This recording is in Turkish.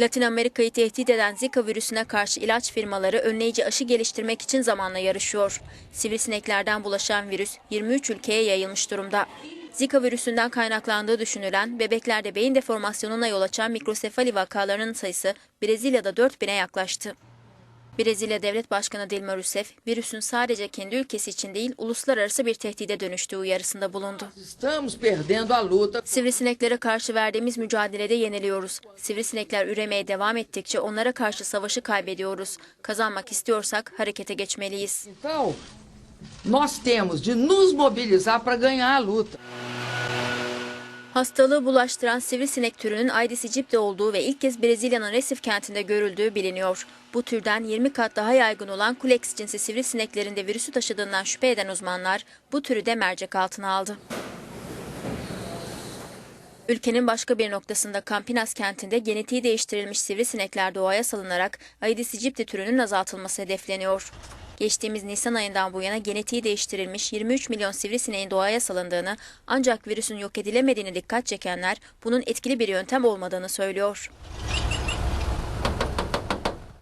Latin Amerika'yı tehdit eden Zika virüsüne karşı ilaç firmaları önleyici aşı geliştirmek için zamanla yarışıyor. Sivrisineklerden bulaşan virüs 23 ülkeye yayılmış durumda. Zika virüsünden kaynaklandığı düşünülen bebeklerde beyin deformasyonuna yol açan mikrosefali vakalarının sayısı Brezilya'da 4000'e yaklaştı. Brezilya Devlet Başkanı Dilma Rousseff, virüsün sadece kendi ülkesi için değil, uluslararası bir tehdide dönüştüğü uyarısında bulundu. Sivrisineklere karşı verdiğimiz mücadelede yeniliyoruz. Sivrisinekler üremeye devam ettikçe onlara karşı savaşı kaybediyoruz. Kazanmak istiyorsak harekete geçmeliyiz. Nós temos de nos mobilizar para ganhar a luta. Hastalığı bulaştıran sivrisinek türünün Aedes aegypti olduğu ve ilk kez Brezilya'nın Recife kentinde görüldüğü biliniyor. Bu türden 20 kat daha yaygın olan Culex cinsi sivrisineklerinde virüsü taşıdığından şüphe eden uzmanlar bu türü de mercek altına aldı. Ülkenin başka bir noktasında Campinas kentinde genetiği değiştirilmiş sivrisinekler doğaya salınarak Aedes aegypti türünün azaltılması hedefleniyor. Geçtiğimiz Nisan ayından bu yana genetiği değiştirilmiş 23 milyon sivrisineğin doğaya salındığını ancak virüsün yok edilemediğini dikkat çekenler bunun etkili bir yöntem olmadığını söylüyor.